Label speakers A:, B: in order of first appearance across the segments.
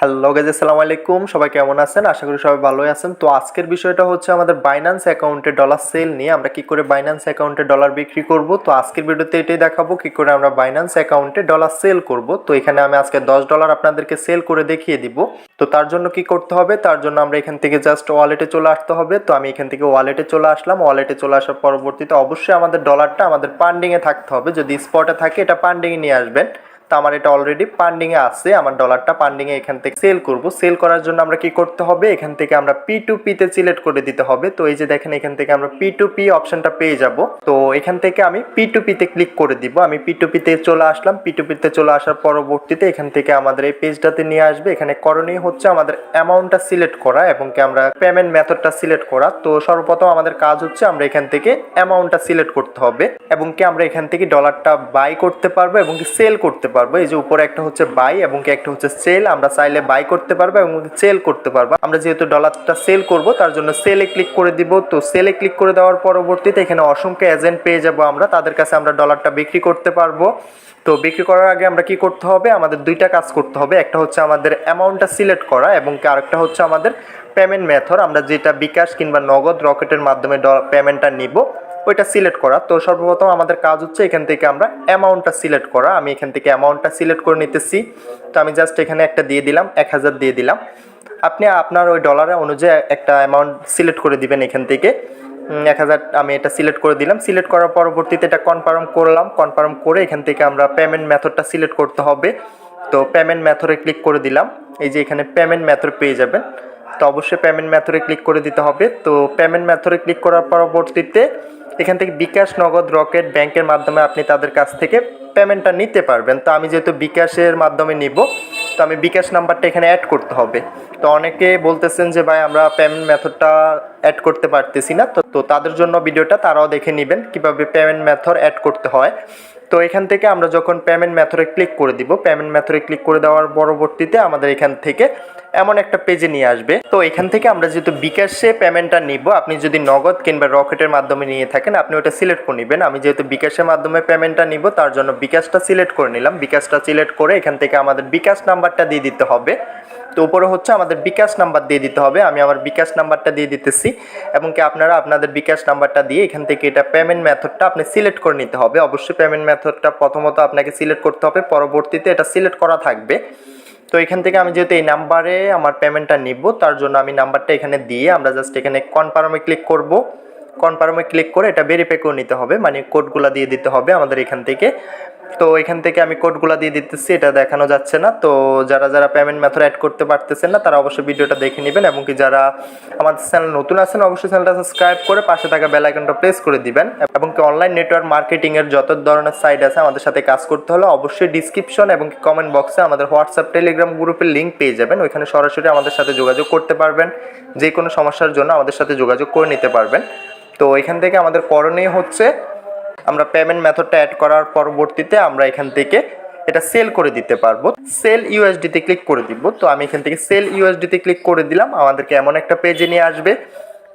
A: Hello guys আসসালামু আলাইকুম। সবাই কেমন আছেন? আশা করি সবাই ভালোই আছেন। তো আজকের বিষয়টা হচ্ছে আমাদের বাইন্যান্স অ্যাকাউন্টে ডলার সেল নিয়ে আমরা কি করে বাইন্যান্স অ্যাকাউন্টে ডলার বিক্রি করব? তো আজকের ভিডিওতে এটাই দেখাবো, কি করে আমরা বাইন্যান্স অ্যাকাউন্টে ডলার সেল করব। তো এখানে আমি আজকে দশ ডলার আপনাদেরকে সেল করে দেখিয়ে দিব। তো তার জন্য কি করতে হবে? তার জন্য আমরা এখান থেকে জাস্ট ওয়ালেটে চলে আসতে হবে। তো আমি এখান থেকে ওয়ালেটে চলে আসলাম। ওয়ালেটে চলে আসার পরবর্তীতে অবশ্যই আমাদের ডলারটা আমাদের পান্ডিংয়ে থাকতে হবে। যদি স্পটে থাকে, এটা পান্ডিংয়ে নিয়ে আসবেন। তো আমার এটা অলরেডি পান্ডিং এ আছে, আমার ডলারটা পান্ডিং এ এখান থেকে সেল করব। সেল করার জন্য আমরা কি করতে হবে? এখান থেকে আমরা পি টু পি তে সিলেক্ট করে দিতে হবে। তো এই যে দেখেন, এখান থেকে আমরা পি টু পি অপশনটা পেয়ে যাব। তো এখান থেকে আমি পি টু পি তে ক্লিক করে দিব। আমি পি টু পি তে চলে আসলাম। পি টু পি তে চলে আসার পরবর্তীতে এখান থেকে আমাদের এই পেজটাতে নিয়ে আসবে। এখানে করণীয় হচ্ছে আমাদের অ্যামাউন্টটা সিলেক্ট করা এবং কি আমরা পেমেন্ট মেথডটা সিলেক্ট করা। তো সর্বপ্রথম আমাদের কাজ হচ্ছে আমরা এখান থেকে অ্যামাউন্টটা সিলেক্ট করতে হবে এবং কি আমরা এখান থেকে ডলারটা বাই করতে পারব এবং কি সেল করতে পারব। এই যে উপরে একটা হচ্ছে বাই এবং কি একটা হচ্ছে সেল আমরা চাইলে বাই করতে পারব এবং সেল করতে পারব। আমরা যেহেতু ডলারটা সেল করব, তার জন্য সেলে ক্লিক করে দিব। তো সেলে ক্লিক করে দেওয়ার পরবর্তীতে এখানে অসংখ্য এজেন্ট পেয়ে যাব আমরা। তাদের কাছে আমরা ডলারটা বিক্রি করতে পারব। তো বিক্রি করার আগে আমরা কি করতে হবে? আমাদের দুইটা কাজ করতে হবে। একটা হচ্ছে আমাদের অ্যামাউন্টটা সিলেক্ট করা এবং আরেকটা হচ্ছে আমাদের পেমেন্ট মেথড আমরা যেটা বিকাশ কিংবা নগদ রকেটের মাধ্যমে পেমেন্টটা নিব। ওইটা সিলেক্ট করা। তো সর্বপ্রথম আমাদের কাজ হচ্ছে এখান থেকে আমরা অ্যামাউন্টটা সিলেক্ট করা। আমি এখান থেকে অ্যামাউন্টটা সিলেক্ট করে নিতেছি। তো আমি জাস্ট এখানে একটা দিয়ে দিলাম, এক হাজার দিয়ে দিলাম। আপনি আপনার ওই ডলারে অনুযায়ী একটা অ্যামাউন্ট সিলেক্ট করে দিবেন এখান থেকে। এক হাজার আমি এটা সিলেক্ট করে দিলাম। সিলেক্ট করার পরবর্তীতে এটা কনফার্ম করলাম। কনফার্ম করে এখান থেকে আমরা পেমেন্ট মেথডটা সিলেক্ট করতে হবে। তো পেমেন্ট মেথডে ক্লিক করে দিলাম। এই যে এখানে পেমেন্ট মেথড পেয়ে যাবেন। তো অবশ্যই পেমেন্ট মেথডে ক্লিক করে দিতে হবে। তো পেমেন্ট মেথডে ক্লিক করার পরবর্তীতে এখান থেকে বিকাশ নগদ রকেট ব্যাংকের মাধ্যমে আপনি তাদের কাছ থেকে পেমেন্টটা নিতে পারবেন। তো আমি যেহেতু বিকাশের মাধ্যমে নিব, তো আমি বিকাশ নাম্বারটা এখানে অ্যাড করতে হবে। তো অনেকে বলতেছেন যে, ভাই, আমরা পেমেন্ট মেথডটা অ্যাড করতে পারতেছি না। তো তাদের জন্য ভিডিওটা তারাও দেখে নেবেন, কীভাবে পেমেন্ট মেথড অ্যাড করতে হয়। তো এখান থেকে আমরা যখন পেমেন্ট মেথডে ক্লিক করে দিব পেমেন্ট মেথডে ক্লিক করে দেওয়ার পরবর্তীতে আমাদের এখান থেকে এমন একটা পেজে নিয়ে আসবে। তো এখান থেকে আমরা যেহেতু বিকাশে পেমেন্টটা নিব, আপনি যদি নগদ কিংবা রকেটের মাধ্যমে নিয়ে থাকেন, আপনি ওটা সিলেক্ট করে নেবেন। আমি যেহেতু বিকাশের মাধ্যমে পেমেন্টটা নিব, তার জন্য বিকাশটা সিলেক্ট করে নিলাম। বিকাশটা সিলেক্ট করে এখান থেকে আমাদের বিকাশ নাম্বারটা দিয়ে দিতে হবে। তো উপরে হচ্ছে আমাদের বিকাশ নাম্বার দিয়ে দিতে হবে। আমি আমার বিকাশ নাম্বারটা দিয়ে দিতেছি এবং কি আপনারা আপনাদের বিকাশ নাম্বারটা দিয়ে এখান থেকে এটা পেমেন্ট মেথডটা আপনি সিলেক্ট করে নিতে হবে। অবশ্যই পেমেন্ট মেথডটা প্রথমত আপনাকে সিলেক্ট করতে হবে। পরবর্তীতে এটা সিলেক্ট করা থাকবে। তো এখান থেকে আমি যেহেতু এই নাম্বারে আমার পেমেন্টটা নিব, তার জন্য আমি নাম্বারটা এখানে দিয়ে আমরা জাস্ট এখানে কনফার্মে ক্লিক করব। কনফার্মে ক্লিক করে এটা ভেরিফাই করে নিতে হবে। মানে কোডগুলো দিয়ে দিতে হবে আমাদের এখান থেকে। তো এখান থেকে আমি কোডগুলো দিয়ে দিতেছি, এটা দেখানো যাচ্ছে না। তো যারা যারা পেমেন্ট মেথড অ্যাড করতে পারতেছেন না, তারা অবশ্যই ভিডিওটা দেখে নেবেন এবং কি যারা আমাদের চ্যানেল নতুন আছেন, অবশ্যই চ্যানেলটা সাবস্ক্রাইব করে পাশে থাকা বেল আইকনটা প্রেস করে দিবেন এবং কি অনলাইন নেটওয়ার্ক মার্কেটিং এর যত ধরনের সাইট আছে আমাদের সাথে কাজ করতে হলে অবশ্যই ডিসক্রিপশন এবং কমেন্ট বক্সে আমাদের হোয়াটসঅ্যাপ টেলিগ্রাম গ্রুপের লিঙ্ক পেয়ে যাবেন। ওইখানে সরাসরি আমাদের সাথে যোগাযোগ করতে পারবেন। যে কোনো সমস্যার জন্য আমাদের সাথে যোগাযোগ করে নিতে পারবেন। তো এখান থেকে আমাদের করণীয় হচ্ছে আমরা পেমেন্ট মেথডটা অ্যাড করার পরবর্তীতে আমরা এখান থেকে এটা সেল করে দিতে পারব। সেল ইউএসডিতে ক্লিক করে দিব। তো আমি এখান থেকে সেল ইউএসডিতে ক্লিক করে দিলাম। আমাদেরকে এমন একটা পেজে নিয়ে আসবে।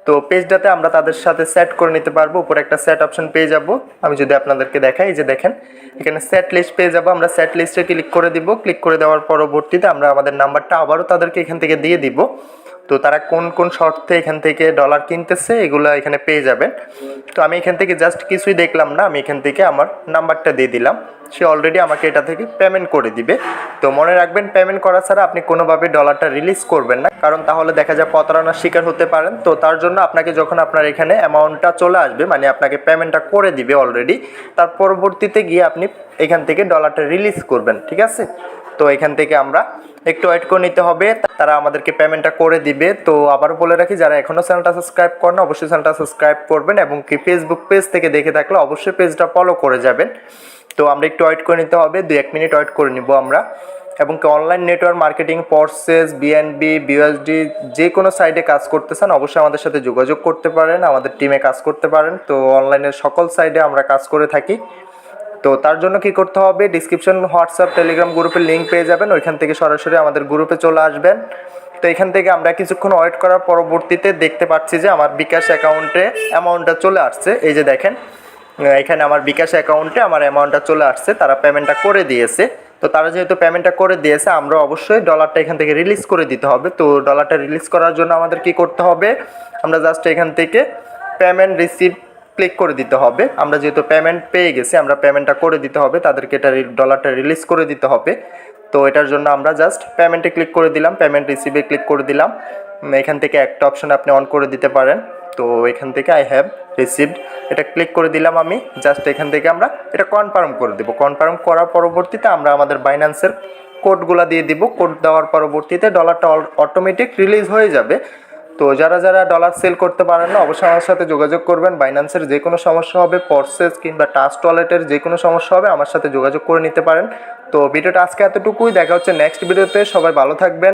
A: তো পেজটাতে আমরা তাদের সাথে সেট করে নিতে পারব। উপরে একটা সেট অপশন পেয়ে যাব। আমি যদি আপনাদেরকে দেখাই যে দেখেন, এখানে সেট লিস্ট পেয়ে যাব। আমরা সেট লিস্টে ক্লিক করে দিব। ক্লিক করে দেওয়ার পরবর্তীতে আমরা আমাদের নাম্বারটা আবারও তাদেরকে এখান থেকে দিয়ে দিব। তো তারা কোন কোন শর্তে এখান থেকে ডলার কিনতেছে, এগুলো এখানে পেয়ে যাবেন। তো আমি এখান থেকে জাস্ট কিছুই দেখলাম না, আমি এখান থেকে আমার নাম্বারটা দিয়ে দিলাম। সে অলরেডি আমাকে এটা থেকে পেমেন্ট করে দিবে। তো মনে রাখবেন পেমেন্ট করা ছাড়া আপনি কোনোভাবে ডলারটা রিলিজ করবেন না। কারণ তাহলে দেখা যায় প্রতারণার শিকার হতে পারেন। তো তার জন্য আপনাকে যখন আপনার এখানে অ্যামাউন্টটা চলে আসবে মানে আপনাকে পেমেন্টটা করে দিবে অলরেডি তার পরবর্তীতে গিয়ে আপনি এখান থেকে ডলারটা রিলিজ করবেন, ঠিক আছে? তো এখান থেকে আমরা একটু ওয়েট করে নিতে হবে। তারা আমাদেরকে পেমেন্টটা করে দিবে। তো আবারও বলে রাখি, যারা এখনও চ্যানেলটা সাবস্ক্রাইব করেন অবশ্যই চ্যানেলটা সাবস্ক্রাইব করবেন এবং কি ফেসবুক পেজ থেকে দেখে থাকলে অবশ্যই পেজটা ফলো করে যাবেন। তো আমরা একটু ওয়েট করে নিতে হবে। দুই এক মিনিট ওয়েট করে নিব আমরা। এবং কি online network marketing process BNB BSD যে কোনো সাইডে কাজ করতে চান অবশ্যই আমাদের সাথে যোগাযোগ করতে পারেন। আমাদের টিমে কাজ করতে পারেন। তো অনলাইনের সকল সাইডে আমরা কাজ করে থাকি। তো তার জন্য কি করতে হবে? ডিসক্রিপশন হোয়াটসঅ্যাপ টেলিগ্রাম গ্রুপের লিঙ্ক পেয়ে যাবেন। ওইখান থেকে সরাসরি আমাদের গ্রুপে চলে আসবেন। তো এখান থেকে আমরা কিছুক্ষণ ওয়েট করার পরবর্তীতে দেখতে পাচ্ছি যে আমার বিকাশ অ্যাকাউন্টে অ্যামাউন্টটা চলে আসছে। এই যে দেখেন এখানে আমার বিকাশ অ্যাকাউন্টে আমার অ্যামাউন্টটা চলে আসছে। তারা পেমেন্টটা করে দিয়েছে। তো তারা যেহেতু পেমেন্টটা করে দিয়েছে, আমরা অবশ্যই ডলারটা এখান থেকে রিলিজ করে দিতে হবে। তো ডলারটা রিলিজ করার জন্য আমাদের কি করতে হবে? আমরা জাস্ট এখান থেকে পেমেন্ট রিসিভ ক্লিক করে দিতে হবে। আমরা যেহেতু পেমেন্ট পেয়ে গেছি, আমরা পেমেন্টটা করে দিতে হবে। তাদেরকে এটা ডলারটা রিলিজ করে দিতে হবে। তো এটার জন্য আমরা জাস্ট পেমেন্টে ক্লিক করে দিলাম। পেমেন্ট রিসিভে ক্লিক করে দিলাম। এখান থেকে একটা অপশন আপনি অন করে দিতে পারেন। তো এখান থেকে আই হ্যাভ রিসিভড এটা ক্লিক করে দিলাম আমি। জাস্ট এখান থেকে আমরা এটা কনফার্ম করে দেবো। কনফার্ম করার পরবর্তীতে আমরা আমাদের বাইন্যান্সের কোডগুলো দিয়ে দিব। কোড দেওয়ার পরবর্তীতে ডলারটা অটোমেটিক রিলিজ হয়ে যাবে। তো যারা যারা ডলার সেল করতে পারেন না, অবশ্যই আমার সাথে যোগাযোগ করবেন। বাইন্যান্সের যে কোনো সমস্যা হবে পরসেস কিংবা টাস্ট ওয়ালেটের যে কোনো সমস্যা হবে, আমার সাথে যোগাযোগ করে নিতে পারেন। তো ভিডিওটা আজকে এতটুকুই, দেখা হচ্ছে নেক্সট ভিডিওতে সবাই ভালো থাকবেন।